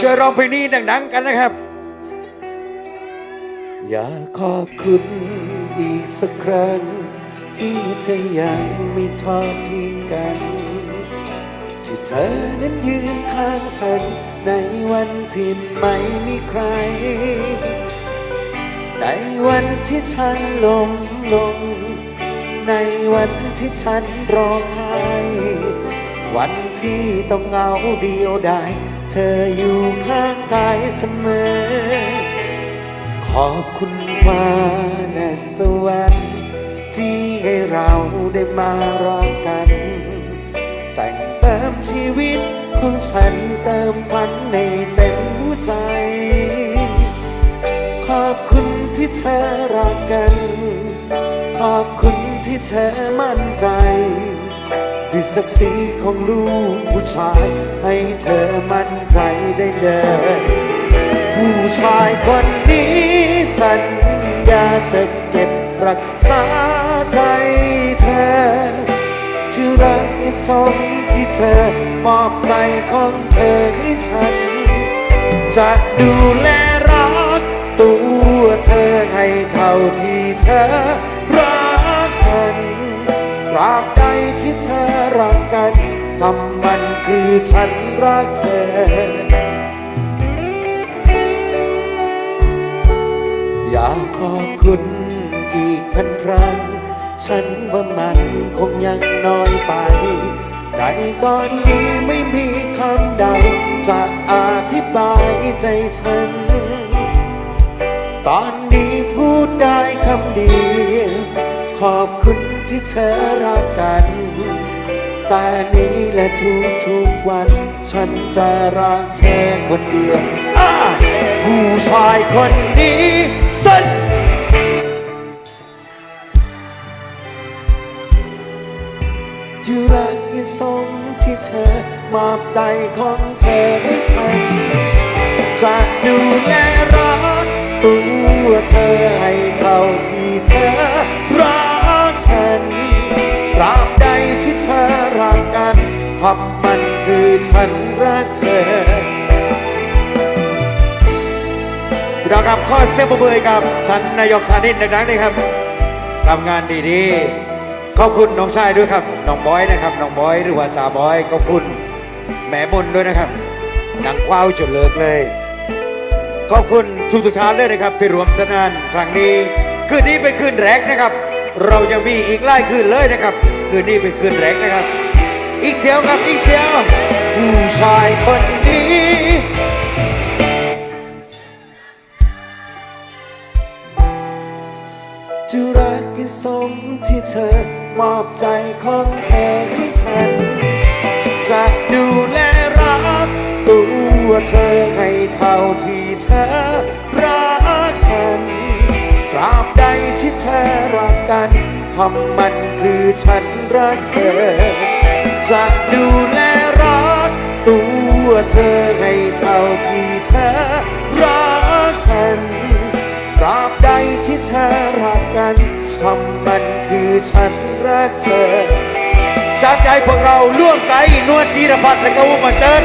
ช่วยร้องเพลงนี้ดังๆกันนะครับ อยากขอบคุณอีกสักครั้ง ที่เธอยังไม่ทอดทิ้งกัน ที่เธอนั้นยืนข้างฉัน ในวันที่ไม่มีใคร ในวันที่ฉันล้มลง ในวันที่ฉันร้องไห้ วันที่ต้องเหงาเดียวดาย เธออยู่ข้างกายเสมอ ขอบคุณฟ้าและสวรรค์ที่ให้เราได้มารักกัน แต่งเติมชีวิตของฉันเติมฝันในเต็มหัวใจ ขอบคุณที่เธอรักกัน ขอบคุณที่เธอมั่นใจ ด้วยศักดิ์ศรีของลูกผู้ชาย ให้เธอมั่นใจได้เลย ผู้ชายคนนี้สัญญาจะเก็บรักษาใจเธอจะรักในสมที่เธอมอบใจของเธอให้ฉัน จะดูแลรักตัวเธอให้เท่าที่เธอาบใดที่เธอรักกันคำมันคือฉันรักเธอ อยากขอบคุณอีกพันครั้ง ฉันว่ามันคงยังน้อยไปในตอนนี้ไม่มีคำใด จะอธิบายใจฉัน ตอนนี้พูดได้คำเดียวขอบคุณ ที่เธอรักกัน แต่นี้และทุกทุกๆวัน ฉันจะรักเธอคนเดียวผู้ชายคนนี้สัญจะรักให้สมที่เธอมอบใจของเธอให้ฉันจะดูแลรักตัวเธอให้เท่าที่เธอ ฉันรักเธอเรากับข้อเสียงปรบมือให้กับท่านนายกธานินดังๆเลยครับทำงานดีๆ ขอบคุณน้องชายด้วยครับ น้องบอยนะครับ น้องบอยหรือว่าจ่าบอย ขอบคุณแม่บุญด้วยนะครับหนังควาวจุดเลิกเลย ขอบคุณทุกทุกท่านด้วยนะครับ ที่รวมสนานครั้งนี้ คืนนี้เป็นคืนแรกนะครับ เรายังมีอีกหลายคืนเลยนะครับ คืนนี้เป็นคืนแรกนะครับ อีกเชียวครับอีกเชียว ผู้ชายคนนี้ จะรักให้สมที่เธอ มอบใจของเธอให้ฉัน จะดูแลรัก ตัวเธอให้เท่าที่เธอรักฉันตราบใดที่เธอรักกันคำมันคือฉันรักเธอ จะดูแลรัก ตัวเธอให้เท่าที่เธอรักฉันตราบใดที่เธอรักกันทำมันคือฉันรักเธอจากใจพวกเราล่วงไกลนวลจีรพัฒน์และก็วุ้มาเจิด